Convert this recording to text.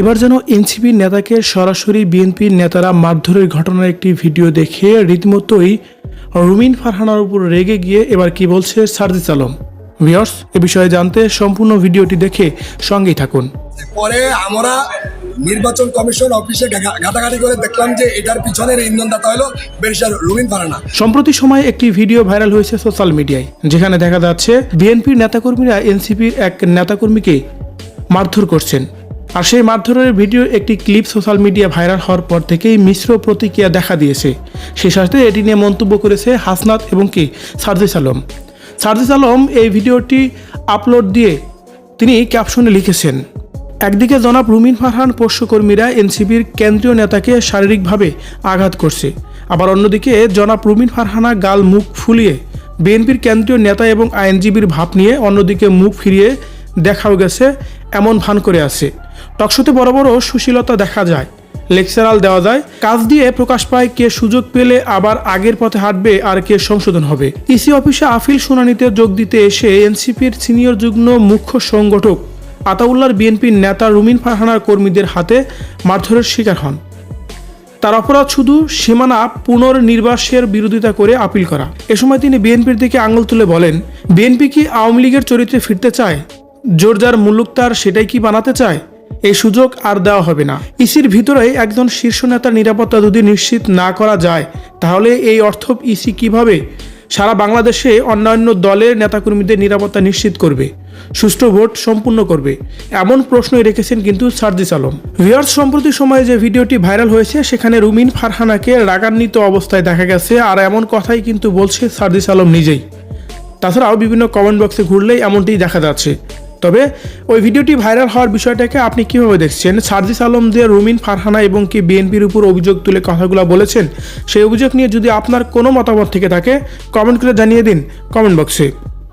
এবার যেন এনসিপির নেতাকে সরাসরি বিএনপির নেতারা মারধরের ঘটনার একটি ভিডিও দেখে রীতিমতোই রুমিন ফারহানার উপর রেগে গিয়ে এবার কি বলছে সার্জিস আলম। ভিওর্স এ বিষয়ে জানতে সম্পূর্ণ ভিডিওটি দেখে সঙ্গেই থাকুন। পরে আমরা নির্বাচন কমিশন অফিসে ঘাটাঘাটি করে দেখলাম যে এটার পিছনের ইন্ধনদাতা হলো ব্যারিস্টার রুমিন ফারানা সম্প্রতি সময়ে একটি ভিডিও ভাইরাল হয়েছে সোশ্যাল মিডিয়ায় যেখানে দেখা যাচ্ছে বিএনপির নেতাকর্মীরা এনসিপির এক নেতাকর্মীকে মারধর করছেন। আর সেই মারধরের ভিডিও একটি ক্লিপ সোশ্যাল মিডিয়া ভাইরাল হওয়ার পর থেকেই মিশ্র প্রতিক্রিয়া দেখা দিয়েছে। সেই সাথে এটি নিয়ে মন্তব্য করেছে হাসনাত এবং কি? সার্জিস আলম। সার্জিস আলম এই ভিডিওটি আপলোড দিয়ে তিনি ক্যাপশনে লিখেছেন, একদিকে জনাব রুমিন ফারহান পোষ্যকর্মীরা এনসিপির কেন্দ্রীয় নেতাকে শারীরিকভাবে আঘাত করছে। আবার অন্যদিকে জনাব রুমিন ফারহানা গাল মুখ ফুলিয়ে বিএনপির কেন্দ্রীয় নেতা এবং আইনজীবীর ভাব নিয়ে অন্যদিকে মুখ ফিরিয়ে দেখাও গেছে, এমন ভান করে আছে। টকশোতে বড় বড় সুশীলতা দেখা যায়। লেকচারাল দেওয়া যায়, কাজ দিয়ে প্রকাশ পায় কে সুযোগ পেলে আবার আগের পথে হাঁটবে আর কে সংশোধন হবে। ইসি অফিসে আফিল শুনানিতে যোগ দিতে এসে এনসিপির সিনিয়র যুগ্ম মুখ্য সংগঠক আতাউল্লাহর বিএনপির নেতা রুমিন ফারহানার কর্মীদের হাতে মারধরের শিকার হন। তার অপরাধ শুধু সীমানা পুনর্নির্বাসের বিরোধিতা করে আপিল করা। এ সময় তিনি বিএনপির দিকে আঙুল তুলে বলেন, বিএনপি কি আওয়ামী লীগের চরিত্রে ফিরতে চায়? জোরদার মুলুক তার সেটাই কি বানাতে চায়? এই সুযোগ আর দেওয়া হবে না। ইসির ভিতরে একজন শীর্ষ নেতার নিরাপত্তা যদি নিশ্চিত না করা যায়, তাহলে এই অর্থ ইসি কীভাবে সারা বাংলাদেশে অন্যান্য দলের নেতাকর্মীদের নিরাপত্তা নিশ্চিত করবে, সুষ্ঠু ভোট সম্পূর্ণ করবে? এমন প্রশ্নই রেখেছেন কিন্তু সার্জিস আলম। ভিয়ার্স সম্প্রতি সময়ে যে ভিডিওটি ভাইরাল হয়েছে, সেখানে রুমিন ফারহানাকে রাগান্বিত অবস্থায় দেখা গেছে, আর এমন কথাই কিন্তু বলছে সার্জিস আলম নিজেই। তাছাড়াও বিভিন্ন কমেন্ট বক্সে ঘুরলেই এমনটিই দেখা যাচ্ছে। তবে ওই ভিডিওটি ভাইরাল হওয়ার বিষয়টাকে আপনি কীভাবে দেখছেন? সার্জিস আলম দিয়ে রুমিন ফারহানা এবং কি বিএনপির উপর অভিযোগ তুলে কথাগুলো বলেছেন? সেই অভিযোগ নিয়ে যদি আপনার কোনো মতামত থেকে থাকে কমেন্ট করে জানিয়ে দিন। কমেন্ট বক্সে